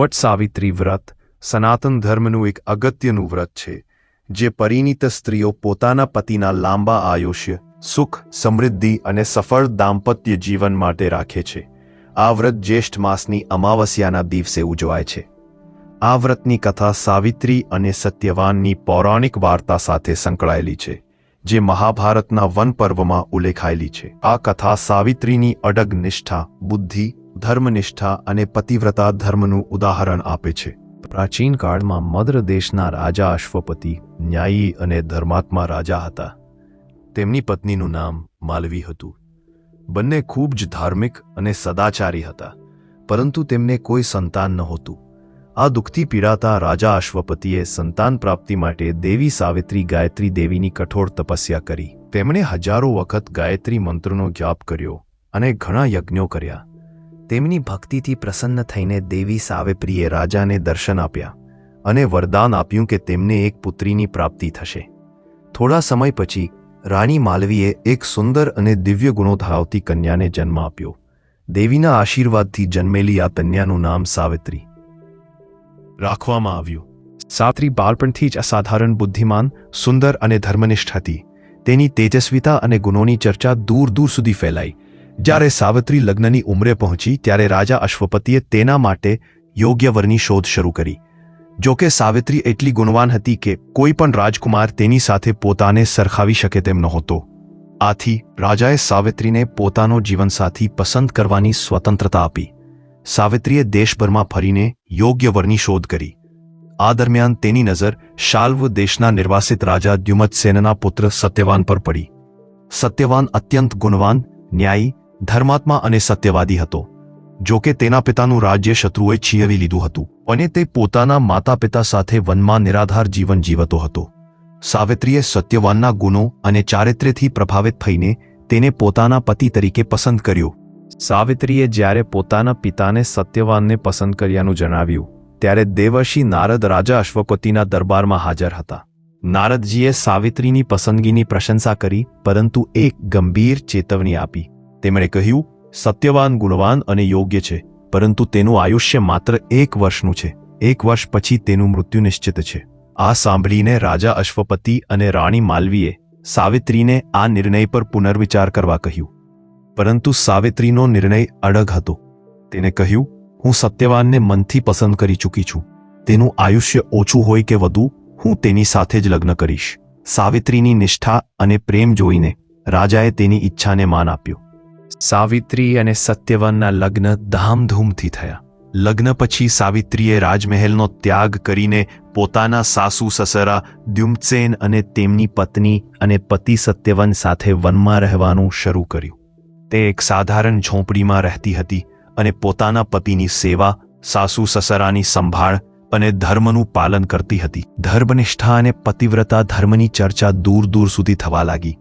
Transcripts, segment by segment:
વટ સાવિત્રી વ્રત, સનાતન ધર્મનું એક અગત્યનું વ્રત છે, જે પરિણીત સ્ત્રીઓ પોતાના પતિના લાંબા આયુષ્ય, સુખ, સમૃદ્ધિ અને સફળ દાંપત્ય જીવન માટે રાખે છે. આ વ્રત જ્યેષ્ઠ માસની અમાવસ્યાના દિવસે ઉજવાય છે. આ વ્રતની કથા સાવિત્રી અને સત્યવાનની પૌરાણિક વાર્તા સાથે સંકળાયેલી છે, જે મહાભારતના વન પર્વમાં ઉલ્લેખાયેલી છે. આ કથા સાવિત્રીની અડગ નિષ્ઠા, બુદ્ધિ ધર્મનિષ્ઠા અને પતિવ્રતા ધર્મનું ઉદાહરણ આપે છે. પ્રાચીન કાળમાં મદ્ર દેશના રાજા અશ્વપતિ, ન્યાયી અને ધર્માત્મા રાજા હતા. તેમની પત્નીનું નામ માલવી હતું. બંને ખૂબ જ ધાર્મિક અને સદાચારી હતા, પરંતુ તેમને કોઈ સંતાન નહોતું. આ દુઃખથી પીડાતા રાજા અશ્વપતિએ સંતાન પ્રાપ્તિ માટે દેવી સાવિત્રી ગાયત્રી દેવીની કઠોર તપસ્યા કરી. તેમણે હજારો વખત ગાયત્રી મંત્રનો જાપ કર્યો અને ઘણા યજ્ઞો કર્યા. તેમની ભક્તિથી પ્રસન્ન થઈને દેવી સાવિત્રીએ રાજાને દર્શન આપ્યા અને વરદાન આપ્યું કે તેમને એક પુત્રીની પ્રાપ્તિ થશે. થોડા સમય પછી રાણી માલવીએ એક સુંદર અને દિવ્ય ગુણો ધરાવતી કન્યાને જન્મ આપ્યો. દેવીના આશીર્વાદથી જન્મેલી આ કન્યાનું નામ સાવિત્રી. રાખવામાં આવ્યું. સાત્રી બાળપણથી જ અસાધારણ બુદ્ધિમાન, સુંદર અને ધર્મનિષ્ઠ હતી. તેની તેજસ્વીતા અને ગુણોની ચર્ચા દૂર દૂર સુધી ફેલાઈ. જ્યારે સાવત્રી લગ્નની ઉંમરે પહોંચી, ત્યારે રાજા અશ્વપતિએ તેના માટે યોગ્ય વરની શોધ શરૂ કરી. જો કે સાવિત્રી એટલી ગુણવાન હતી કે કોઈ પણ રાજકુમાર તેની સાથે પોતાને સરખાવી શકે તેમ નહોતો. આથી રાજાએ સાવિત્રીને પોતાનો જીવનસાથી પસંદ કરવાની સ્વતંત્રતા આપી. સાવિત્રીએ દેશભરમાં ફરીને યોગ્ય વરની શોધ કરી. આ દરમિયાન તેની નજર શાલ્વ દેશના નિર્વાસિત રાજા દ્યુમત સેનના પુત્ર સત્યવાન પર પડી. સત્યવાન અત્યંત ગુણવાન, ન્યાયી ધર્માત્મા અને સત્યવાદી હતો. જો કે તેના પિતાનું રાજ્ય શત્રુએ છીયવી લીધું હતું અને તે પોતાના માતા પિતા સાથે વનમાં નિરાધાર જીવન જીવતો હતો. સાવિત્રીએ સત્યવાનના ગુણો અને ચારિત્ર્યથી પ્રભાવિત થઈને તેને પોતાના પતિ તરીકે પસંદ કર્યો. સાવિત્રીએ જ્યારે પોતાના પિતાને સત્યવાનને પસંદ કર્યાનું જણાવ્યું, ત્યારે દેવર્ષિ નારદ રાજા અશ્વપતિના દરબારમાં હાજર હતા. નારદજીએ સાવિત્રીની પસંદગીની પ્રશંસા કરી, પરંતુ એક ગંભીર ચેતવણી આપી. તેમણે કહ્યું, સત્યવાન, ગુણવાન અને યોગ્ય છે, પરંતુ તેનું આયુષ્ય માત્ર એક વર્ષનું છે. એક વર્ષ પછી તેનું મૃત્યુ નિશ્ચિત છે. આ સાંભળીને રાજા અશ્વપતિ અને રાણી માલવીએ સાવિત્રીને આ નિર્ણય પર પુનર્વિચાર કરવા કહ્યું. પરંતુ સાવિત્રીનો નિર્ણય અડગ હતો. તેને કહ્યું, હું સત્યવાનને મનથી પસંદ કરી ચૂકી છું. તેનું આયુષ્ય ઓછું હોય કે વધુ, હું તેની સાથે જ લગ્ન કરીશ. સાવિત્રીની નિષ્ઠા અને પ્રેમ જોઈને રાજાએ તેની ઈચ્છાને માન આપ્યું. સાવિત્રી અને સત્યવાનના લગ્ન ધામધૂમથી થયા. લગ્ન પછી સાવિત્રીએ રાજમહેલનો ત્યાગ કરીને પોતાના સાસુ સસરા દ્યુમસેન અને તેમની પત્ની અને પતિ સત્યવન સાથે વનમાં રહેવાનું શરૂ કર્યું. તે એક સાધારણ ઝોંપડીમાં રહેતી હતી અને પોતાના પતિની સેવા, સાસુ સસરાની સંભાળ અને ધર્મનું પાલન કરતી હતી. ધર્મનિષ્ઠા અને પતિવ્રતા ધર્મની ચર્ચા દૂર દૂર સુધી થવા લાગી.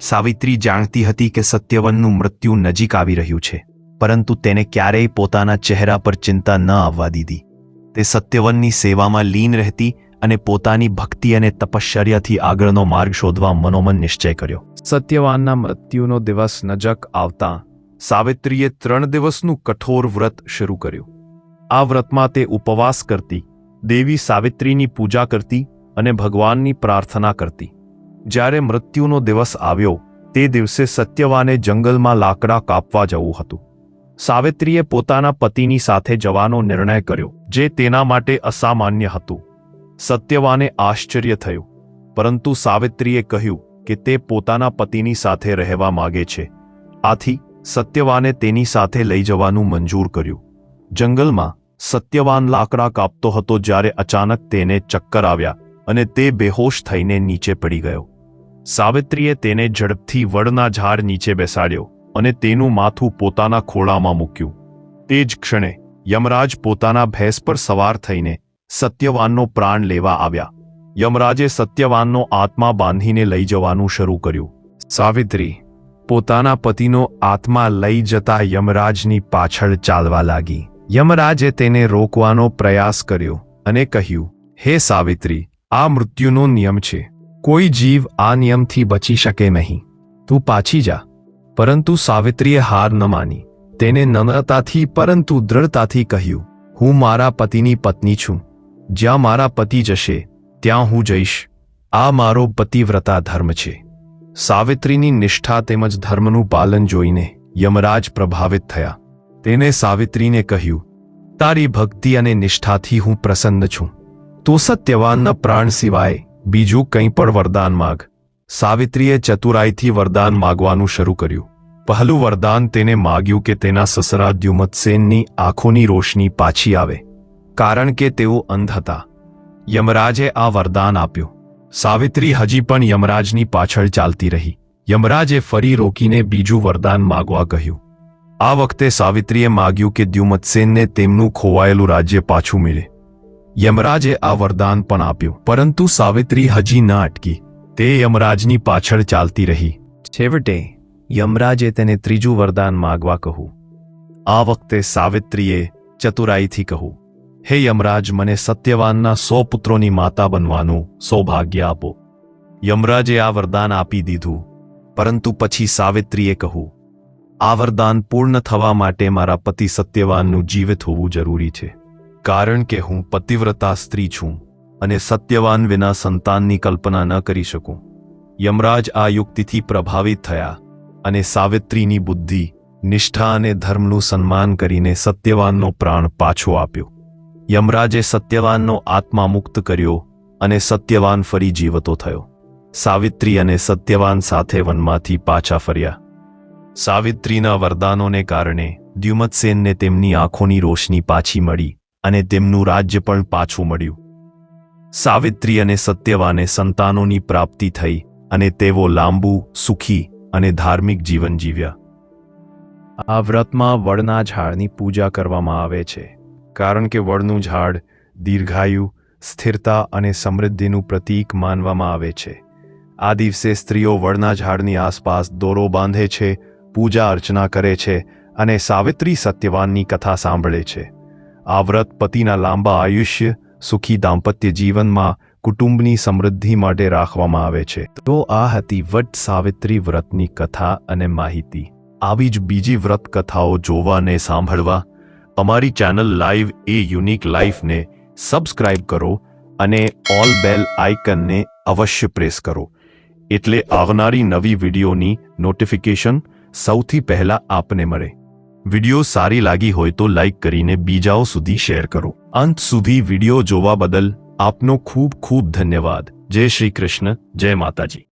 સાવિત્રી જાણતી હતી કે સત્યવનનું મૃત્યુ નજીક આવી રહ્યું છે, પરંતુ તેને ક્યારેય પોતાના ચહેરા પર ચિંતા ન આવવા દીધી. તે સત્યવનની સેવામાં લીન રહેતી અને પોતાની ભક્તિ અને તપશ્ચર્યાથી આગળનો માર્ગ શોધવા મનોમન નિશ્ચય કર્યો. સત્યવાનના મૃત્યુનો દિવસ નજક આવતા સાવિત્રીએ ત્રણ દિવસનું કઠોર વ્રત શરૂ કર્યું. આ વ્રતમાં તે ઉપવાસ કરતી, દેવી સાવિત્રીની પૂજા કરતી અને ભગવાનની પ્રાર્થના કરતી. જ્યારે મૃત્યુનો દિવસ આવ્યો, તે દિવસે સત્યવાને જંગલમાં લાકડા કાપવા જવું હતું. સાવિત્રીએ પોતાના પતિની સાથે જવાનો નિર્ણય કર્યો, જે તેના માટે અસામાન્ય હતું. સત્યવાને આશ્ચર્ય થયું. પરંતુ સાવિત્રીએ કહ્યું કે તે પોતાના પતિની સાથે રહેવા માગે છે. આથી, સત્યવાને તેની સાથે લઈ જવાનું મંજૂર કર્યું. જંગલમાં, સત્યવાન લાકડા કાપતો હતો જ્યારે અચાનક તેને ચક્કર આવ્યા. અને તે બેહોશ થઈને નીચે પડી ગયો. સાવિત્રીએ તેને ઝડપથી વડના ઝાડ નીચે બેસાડ્યો અને તેનું માથું પોતાના ખોળામાં મૂક્યું. તે જ ક્ષણે યમરાજ પોતાના ભેંસ પર સવાર થઈને સત્યવાનનો પ્રાણ લેવા આવ્યા. યમરાજે સત્યવાનનો આત્મા બાંધીને લઈ જવાનું શરૂ કર્યું. સાવિત્રી, પોતાના પતિનો આત્મા લઈ જતા યમરાજની પાછળ ચાલવા લાગી. યમરાજે તેને રોકવાનો પ્રયાસ કર્યો અને કહ્યું, હે સાવિત્રી આ મૃત્યુનો નિયમ છે. કોઈ જીવ આ નિયમથી બચી શકે નહીં. તું પાછી જા. પરંતુ સાવિત્રીએ હાર ન માની. તેને નમ્રતાથી પરંતુ દ્રઢતાથી કહ્યું, હું મારા પતિની પત્ની છું. જ્યાં મારા પતિ જશે, ત્યાં હું જઈશ. આ મારો પતિવ્રતા ધર્મ છે. સાવિત્રીની નિષ્ઠા તેમજ ધર્મનું પાલન જોઈને યમરાજ પ્રભાવિત થયા. તેને સાવિત્રીને કહ્યું, તારી ભક્તિ અને નિષ્ઠાથી હું પ્રસન્ન છું. તો સત્યવાનના પ્રાણ સિવાય બીજું કંઈ પણ વરદાન માગ. સાવિત્રીએ ચતુરાઈથી વરદાન માગવાનું શરૂ કર્યું. પહેલું વરદાન તેને માગ્યું કે તેના સસરા દ્યુમતસેનની આંખોની રોશની પાછી આવે, કારણ કે તેઓ અંધ હતા. યમરાજે આ વરદાન આપ્યું. સાવિત્રી હજી પણ યમરાજની પાછળ ચાલતી રહી. યમરાજે ફરી રોકીને બીજું વરદાન માગવા કહ્યું. આ વખતે સાવિત્રીએ માગ્યું કે દ્યુમતસેનને તેમનું ખોવાયેલું રાજ્ય પાછું મળે. યમરાજે આ વરદાન પણ આપ્યું. પરંતુ સાવિત્રી હજી ન અટકી. તે યમરાજની પાછળ ચાલતી રહી. છેવટે યમરાજે તેને ત્રીજું વરદાન માગવા કહું આ વખતે સાવિત્રીએ ચતુરાઈથી કહું હે યમરાજ, મને સત્યવાનના સો પુત્રોની માતા બનવાનું સૌભાગ્ય આપો. યમરાજે આ વરદાન આપી દીધું. પરંતુ પછી સાવિત્રીએ કહું આ વરદાન પૂર્ણ થવા માટે મારા પતિ સત્યવાનનું જીવિત હોવું જરૂરી છે. કારણ કે હું પતિવ્રતા સ્ત્રી છું અને સત્યવાન વિના સંતાનની કલ્પના ન કરી શકું. યમરાજ આ યુક્તિથી પ્રભાવિત થયા અને સાવિત્રીની બુદ્ધિ, નિષ્ઠા અને ધર્મનું સન્માન કરીને સત્યવાનનો પ્રાણ પાછો આપ્યો. યમરાજે સત્યવાનનો આત્મા મુક્ત કર્યો અને સત્યવાન ફરી જીવતો થયો. સાવિત્રી અને સત્યવાન સાથે વનમાંથી પાછા ફર્યા. સાવિત્રીના વરદાનોને કારણે દ્યુમતસેનને તેમની આંખોની રોશની પાછી મળી અને તેમનું રાજ્ય પણ પાછું મળ્યું. સાવિત્રી અને સત્યવાને સંતાનોની પ્રાપ્તિ થઈ અને તેઓ લાંબુ, સુખી અને ધાર્મિક જીવન જીવ્યા. આ વ્રતમાં વડના ઝાડની પૂજા કરવામાં આવે છે, કારણ કે વડનું ઝાડ દીર્ઘાયુ, સ્થિરતા અને સમૃદ્ધિનું પ્રતીક માનવામાં આવે છે. આ દિવસે સ્ત્રીઓ વડના ઝાડની આસપાસ દોરો બાંધે છે, પૂજા અર્ચના કરે છે અને સાવિત્રી સત્યવાનની કથા સાંભળે છે. આ વ્રત પતિના લાંબા આયુષ્ય, સુખી દાંપત્ય જીવનમાં કુટુંબની સમૃદ્ધિ માટે રાખવામાં આવે છે. તો આ હતી વટ સાવિત્રી વ્રતની કથા અને માહિતી. આવી જ બીજી વ્રત કથાઓ જોવા અને સાંભળવા અમારી ચેનલ લાઈવ એ યુનિક લાઈફને સબસ્ક્રાઇબ કરો અને ઓલ બેલ આઇકનને અવશ્ય પ્રેસ કરો. એટલે આવનારી નવી વિડીયોની નોટિફિકેશન સૌથી પહેલા આપને મળે. વીડિયો સારી લાગી હોય તો લાઈક કરીને બીજાઓ સુધી શેર કરો. અંત સુધી વીડિયો જોવા બદલ આપનો ખૂબ ખૂબ ધન્યવાદ. જય શ્રી કૃષ્ણ. જય માતાજી.